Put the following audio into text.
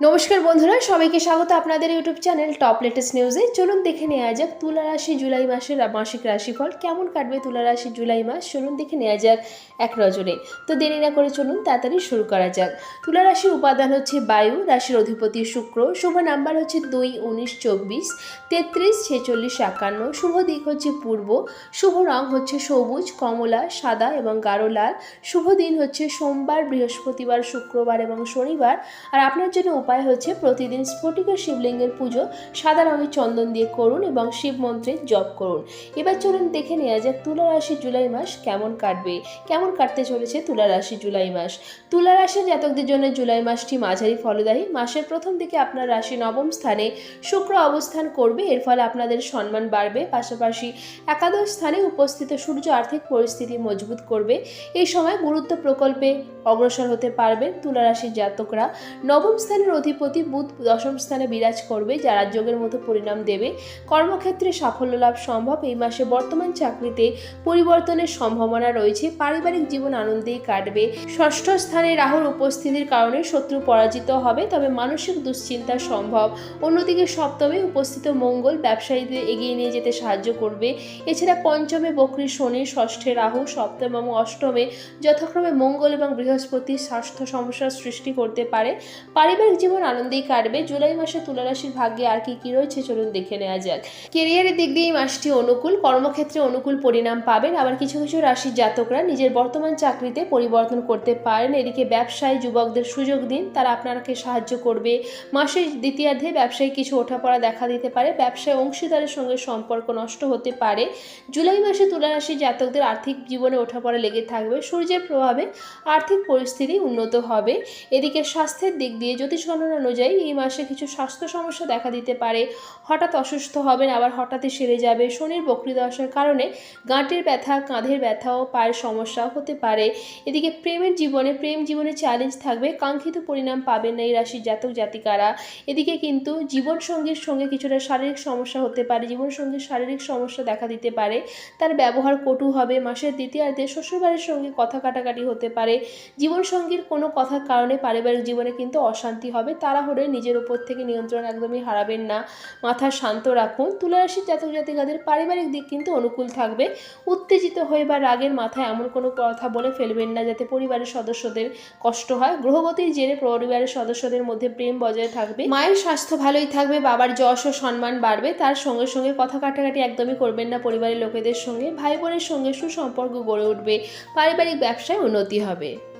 নমস্কার বন্ধুরা, সবাইকে স্বাগত আপনাদের ইউটিউব চ্যানেল টপ লেটেস্ট নিউজে। চলুন দেখে নেওয়া যাক তুলা রাশি জুলাই মাসের মাসিক রাশিফল কেমন কাটবে তুলা রাশি জুলাই মাস। চলুন দেখে নেওয়া যাক এক নজরে। তো দেরি না করে চলুন তাড়াতাড়ি শুরু করা যাক। তুলা রাশির উপাদান হচ্ছে বায়ু, রাশির অধিপতি শুক্র, শুভ নাম্বার হচ্ছে দুই, উনিশ, চব্বিশ, তেত্রিশ, ছেচল্লিশ, একান্ন, শুভ দিক হচ্ছে পূর্ব, শুভ রং হচ্ছে সবুজ, কমলা, সাদা এবং গাঢ় লাল, শুভ দিন হচ্ছে সোমবার, বৃহস্পতিবার, শুক্রবার এবং শনিবার। আর আপনার জন্য উপায় হচ্ছে প্রতিদিন স্ফটিক শিবলিঙ্গের পুজো। সাদা রঙের চন্দন দিয়ে করুন এবং শিব মন্ত্রের জপ করুন। এবার চলুন দেখে নেওয়া যাক তুলা রাশি জুলাই মাস কেমন কাটবে। কেমন কাটতে চলেছে তুলা রাশি জুলাই মাস? তুলা রাশির জাতকদের জন্য জুলাই মাসটি মাঝারি ফলদায়ী। মাসের প্রথম দিকে আপনার রাশি নবম স্থানে শুক্র অবস্থান করবে। এর ফলে আপনাদের সম্মান বাড়বে। পাশাপাশি একাদশ স্থানে উপস্থিত সূর্য আর্থিক পরিস্থিতি মজবুত করবে। এই সময় গুরুত্ব প্রকল্পে অগ্রসর হতে পারবেন তুলা রাশির জাতকরা। নবম স্থানের অধিপতি বুধ দশম স্থানে বিরাজ করবে যা রাজযোগের মতো পরিণাম দেবে। কর্মক্ষেত্রে সাফল্য লাভ সম্ভব। এই মাসে বর্তমান চাকরিতে পরিবর্তনের সম্ভাবনা রয়েছে। পারিবারিক জীবন আনন্দেই কাটবে। ষষ্ঠ স্থানে রাহুর উপস্থিতির কারণে শত্রু পরাজিত হবে, তবে মানসিক দুশ্চিন্তা সম্ভব। অন্যদিকে সপ্তমে উপস্থিত মঙ্গল ব্যবসায়ীদের এগিয়ে নিয়ে যেতে সাহায্য করবে। এছাড়া পঞ্চমে বকরি শনি, ষষ্ঠে রাহু, সপ্তম এবং অষ্টমে যথাক্রমে মঙ্গল এবং বৃহস্পতি স্বাস্থ্য সমস্যার সৃষ্টি করতে পারে। পারিবারিক জীবন আনন্দেই কাটবে। জুলাই মাসে তুলারাশির ভাগ্যে আর কি কি রয়েছে চলুন দেখে নেওয়া যাক। কেরিয়ারের দিক দিয়ে এই মাসটি অনুকূল, কর্মক্ষেত্রে অনুকূল পরিণাম পাবেন। আবার কিছু কিছু রাশির জাতকরা নিজের বর্তমান চাকরিতে পরিবর্তন করতে পারেন। এদিকে ব্যবসায় যুবকদের সুযোগ দিন, তারা আপনাকে সাহায্য করবে। মাসের দ্বিতীয়ার্ধে ব্যবসায় কিছু ওঠাপড়া দেখা দিতে পারে। ব্যবসায় অংশীদারের সঙ্গে সম্পর্ক নষ্ট হতে পারে। জুলাই মাসে তুলারাশির জাতকদের আর্থিক জীবনে ওঠাপড়া লেগে থাকবে। সূর্যের প্রভাবে আর্থিক পরিস্থিতি উন্নত হবে। এদিকে স্বাস্থ্যের দিক দিয়ে জ্যোতিষ গণনা অনুযায়ী এই মাসে কিছু স্বাস্থ্য সমস্যা দেখা দিতে পারে। হঠাৎ অসুস্থ হবেন, আবার হঠাৎই সেরে যাবে। শনির বক্রিদশার কারণে গাঁটের ব্যথা, কাঁধের ব্যথা ও পায়ের সমস্যা হতে পারে। এদিকে প্রেমের জীবনে, প্রেম জীবনে চ্যালেঞ্জ থাকবে। কাঙ্ক্ষিত পরিণাম পাবেন না এই রাশির জাতক জাতিকারা। এদিকে কিন্তু জীবনসঙ্গীর সঙ্গে কিছুটা শারীরিক সমস্যা হতে পারে। জীবনসঙ্গীর শারীরিক সমস্যা দেখা দিতে পারে। তার ব্যবহার কটু হবে। মাসের দ্বিতীয়ার্ধে শ্বশুরবাড়ির সঙ্গে কথা কাটাকাটি হতে পারে। জীবনসঙ্গীর কোনো কথার কারণে পারিবারিক জীবনে কিন্তু অশান্তি হবে। তাড়াহুড়ে নিজের ওপর থেকে নিয়ন্ত্রণ একদমই হারাবেন না। মাথা শান্ত রাখুন। তুলারাশির জাতক জাতিকাদের পারিবারিক দিক কিন্তু অনুকূল থাকবে। উত্তেজিত হয়ে বা রাগের মাথায় এমন কোনো কথা বলে ফেলবেন না যাতে পরিবারের সদস্যদের কষ্ট হয়। গ্রহগতির জেরে পরিবারের সদস্যদের মধ্যে প্রেম বজায় থাকবে। মায়ের স্বাস্থ্য ভালোই থাকবে, বাবার যশ ও সম্মান বাড়বে। তার সঙ্গে সঙ্গে কথা কাটাকাটি একদমই করবেন না পরিবারের লোকেদের সঙ্গে। ভাই বোনের সঙ্গে সুসম্পর্ক গড়ে উঠবে। পারিবারিক ব্যবসায় উন্নতি হবে।